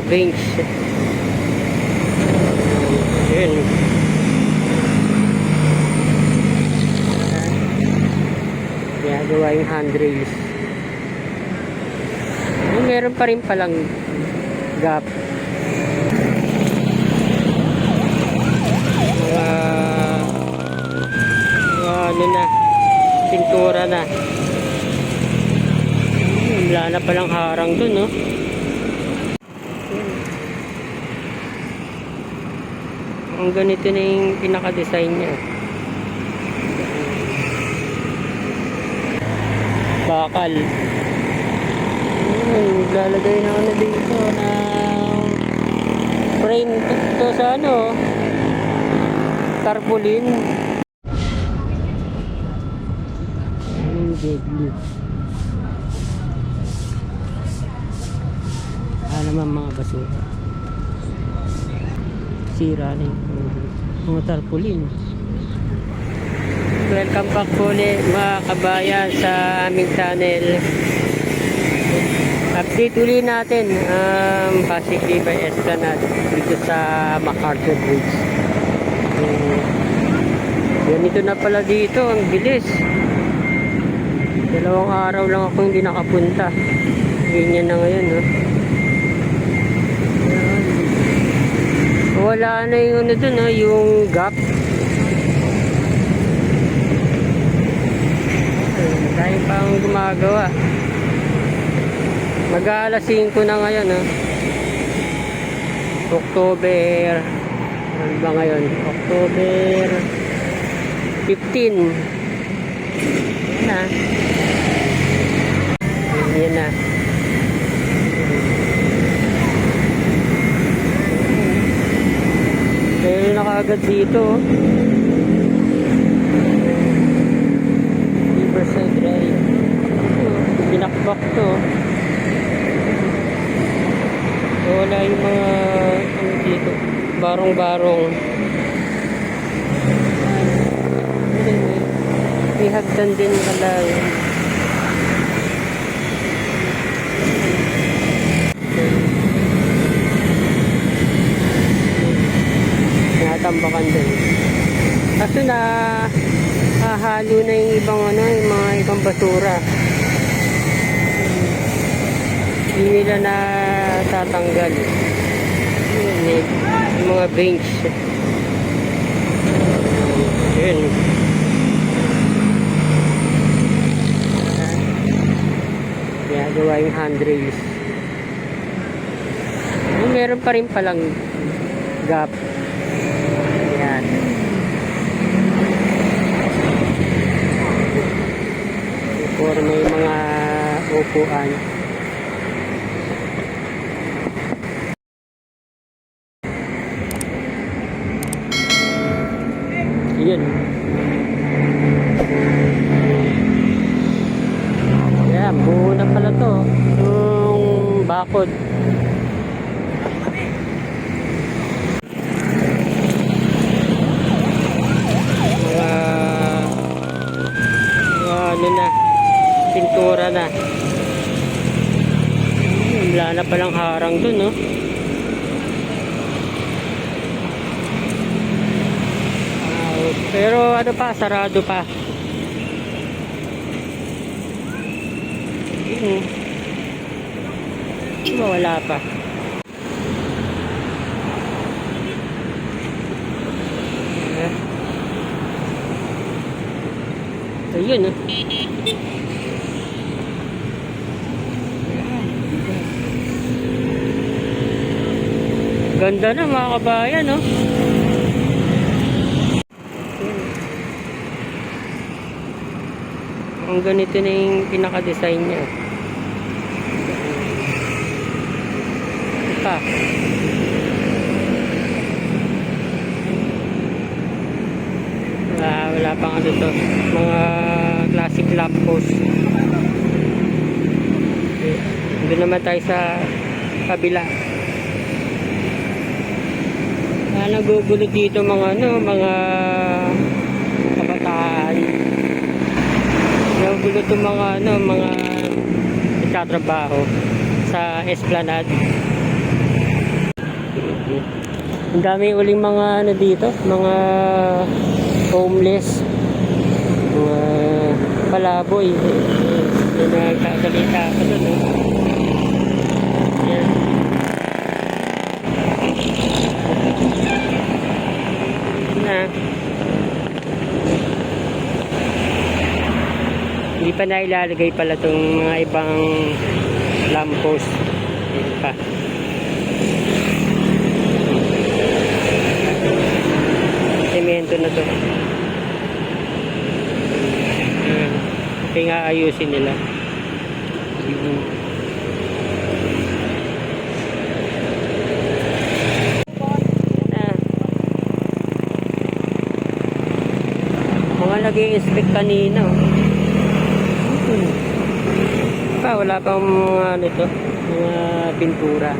mga bench. Yun. Ginagawa yung handrails. Yung meron pa rin palang gap. Mga mga ano na pintura na. Hmm, Wala na palang harang dun, no? Ang ganito na yung pinaka-design niya. Bakal. Ayun, lalagay na ano dito na frame to sa ano tarpaulin. Yung deadly. Ah naman mga basura. Sira na yung mga tarpaulin. Welcome back po ulit mga kabayan sa aming channel. Update uli natin um, Pasig River Esplanade dito sa MacArthur Bridge. Um, ganito na pala dito, ang bilis. Dalawang araw lang ako hindi nakapunta. Ganyan na ngayon, no? Wala na yung ano dun, no? yung gap. Dahil pang gumagawa. Mag-aalas 5 na ngayon, no? October, ano ba ngayon? October 15. Yan na. Yan na. Kaagad dito. Riverside Drive. Binakbak to. Wala yung mga ano dito. Barong-barong. May hagdan din pala. yun. Natambakan din. Kaso na hahalo na yung ibang ano, yung mga ibang basura. Hindi nila na tatanggal. Yun yung mga bench. Yun. Ginagawa yung handrails. Meron pa rin palang gap. Yan. For may mga upuan. Yun. Yan, buo na pala to. Yung bakod. Ano na, pintura na. Hmm, Wala na palang harang dun, no? Pero ano pa, sarado pa. Hmm. Wala pa? Eh. Ayun ah. Ganda na mga kabayan, no? Ang ganito na yung pinaka-design niya. Ito. Wala, wala pang ano to. Mga classic lamppost. Okay. Doon naman tayo sa kabila. Ah, nagugulo dito mga ano, mga kabataan. Nagugulo itong mga ano, mga nagtatrabaho sa Esplanade. Ang dami uling mga ano dito, mga homeless. Mga palaboy. May nagkagalita pa doon. Oh. Yan. Na. Pa nailalagay pala itong mga ibang lamppost. Pa. Semento na to. Hmm. Kaya nga ayusin nila. Yung Ah. Mga nag inspect kanina. oh. Hmm. Pa, wala pang mga ano to, mga pintura.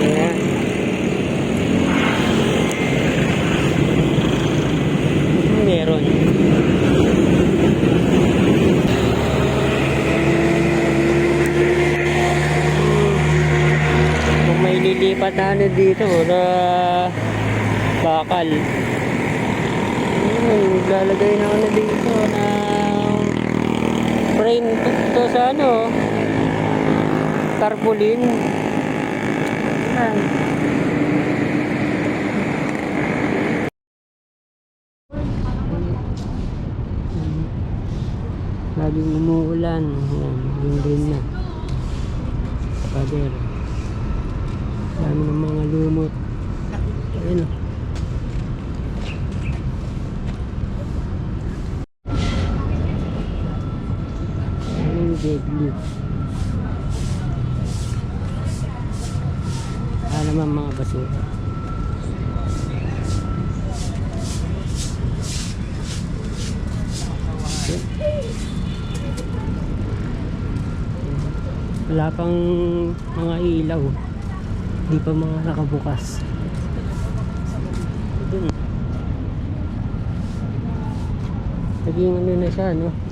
Ayan. Meron. Kung may lilipat na ano dito, na bakal. Lalagay na ano dito na frame to, sa ano tarpaulin. Yan. Laging umuulan. Yan, yun din na. Pader. Dami ng mga lumot. Ayun. oh. Ayun, deadly. Ah, naman mga basura. Wala pang mga ilaw. Hindi pa mga nakabukas. Naging ano na siya, no?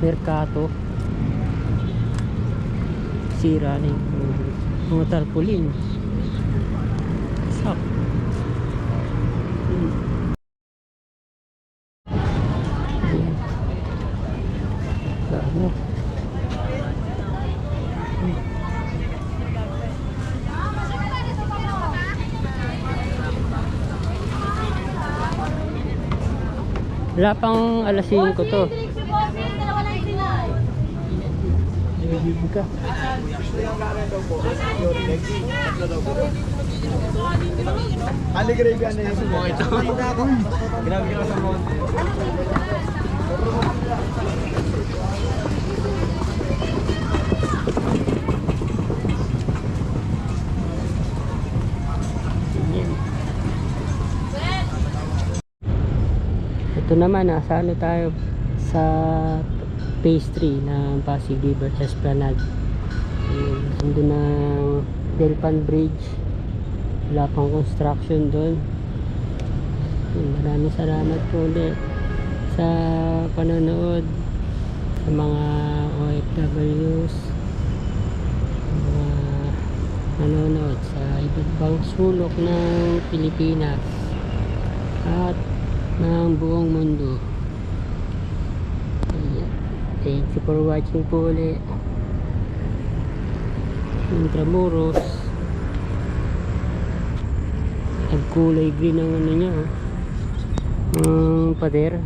Merkato. Sira na yung mga tarpaulin. Sak. Dami. Wala pang alas 5 to. Bibig ka. Ali gravy ano yung mga ito? Grabe ka sa. Yan. Ito naman, nasa ano tayo sa 3 ng Pasig River Esplanade. Ayun, Nandun ng Delpan Bridge. Wala pang construction doon. Maraming salamat po ulit sa panonood sa mga OFWs mga nanonood sa iba't ibang sulok ng Pilipinas at ng buong mundo. Thank you for watching po ulit. Intramuros. Nagkulay green ang ano niya. oh. Ang pader.